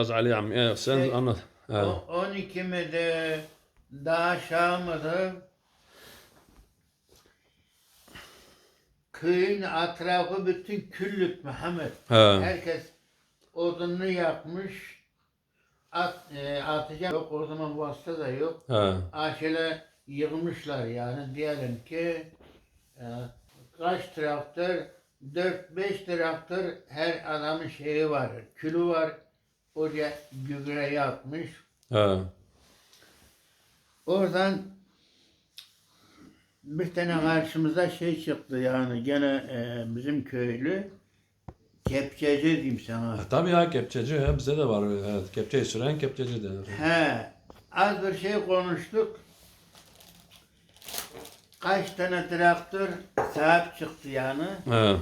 Az Ali ammi. Evet, sen Şey, anlat. Evet. O- 12 mi de daha aşağı mıdır? Köyün etrafı bütün küllük Muhammed. He. Herkes odununu yakmış. At, e, atacak yok o zaman vasıta da yok. He. Aşele yığmışlar yani diyelim ki e, kaç traktör 4-5 traktör her adamın şeyi var. Külü var. Oraya gübre yapmış. He. Oradan bir tane karşımıza şey çıktı yani gene e, bizim köylü kepçeci diyeyim sana. E, Tabii ya kepçeci ya bize de var. Evet, kepçeyi süren kepçeci denir. He, az bir şey konuştuk. Kaç tane traktör sahip çıktı yani. He.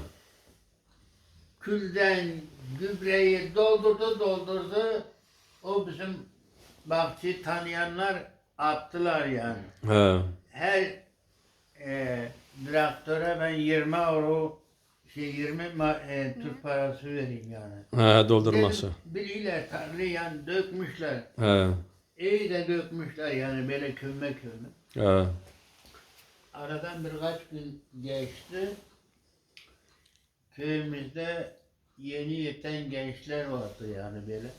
Külden gübreyi doldurdu doldurdu. O bizim bahçeyi tanıyanlar attılar yani. He. Her e, traktöre ben 20 euro şey 20 ma- e, Türk parası vereyim yani. He, doldurması. Biriyle tarlayı yani dökmüşler. He. İyi de dökmüşler yani böyle köme köme. He. Aradan birkaç gün geçti. Köyümüzde yeni yeten gençler vardı yani böyle.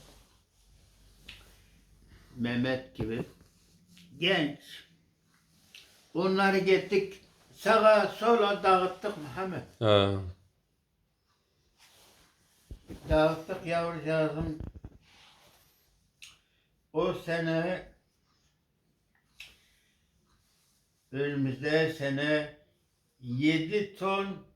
Mehmet gibi. Genç. Onları gittik sağa sola dağıttık Muhammed. He. Dağıttık yavrucağızım. O sene önümüzde sene 7 ton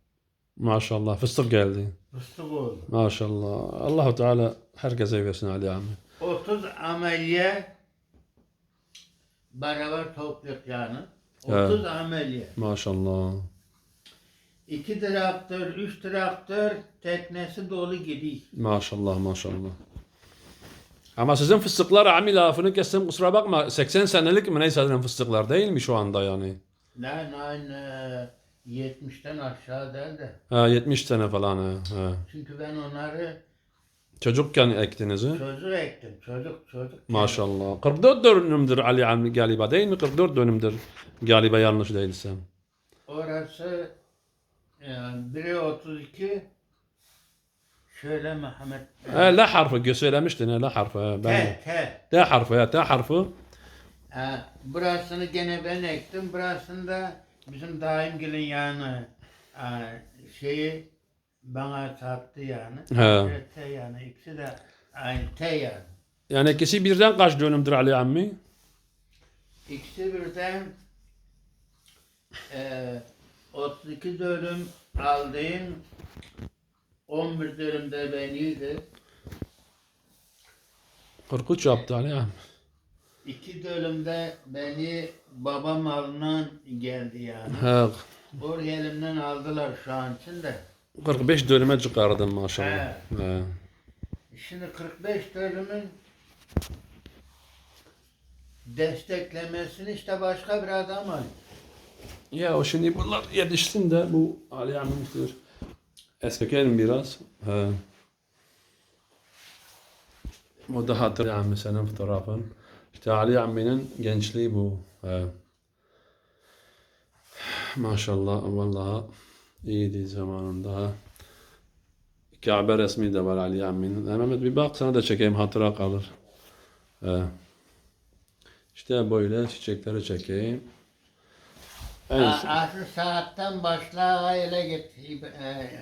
Maşallah fıstık geldi. fıstık oldu. Maşallah. Allahu Teala herkese versin Ali ammi. 30 amelye beraber topladık yani. Evet. 30 amelye. Maşallah. 2 traktör, 3 traktör teknesi dolu gidiyor. Maşallah maşallah. Ama sizin fıstıklar ami lafını kestim kusura bakma 80 senelik mi neyse fıstıklar değil mi şu anda yani? Ne ne 70'ten aşağı değil de. Ha, 70 tane falan. He. he. Çünkü ben onları Çocukken ektiniz he? çocuk ektim. Çocuk çocuk. Maşallah. 44 dönümdür Ali ammi galiba değil mi? 44 dönümdür galiba yanlış değilsem. Orası yani biri 32 şöyle Mehmet He, la harfi gö- söylemiştin he, la harfi. He, ben T T T harfi he, T harfi. Ha, burasını gene ben ektim. Burasını da bizim daimgilin yani ha, şeyi bana sattı yani. He. T yani ikisi de aynı T yani. Yani ikisi birden kaç dönümdür Ali ammi? İkisi birden e, 32 dönüm aldığım 11 dönüm de beniydi. 43 yaptı Ali ammi. İki dönümde beni babam alınan geldi yani. He, Oraya elimden aldılar şu an için de. 45 dönüme çıkardın maşallah. He. He. Şimdi 45 dönümün desteklemesini işte başka bir adam alıyor. Ya o şimdi bunlar yetişsin de bu Ali Amim'dir. Eskiyelim biraz. He. O da hatır ammi senin fotoğrafın. İşte Ali Ammi'nin gençliği bu. He. Maşallah vallahi iyiydi zamanında. Kabe resmi de var Ali Ammi'nin. Mehmet bir bak sana da çekeyim hatıra kalır. He. İşte böyle çiçekleri çekeyim. En A- Asıl saatten başla öyle git. E,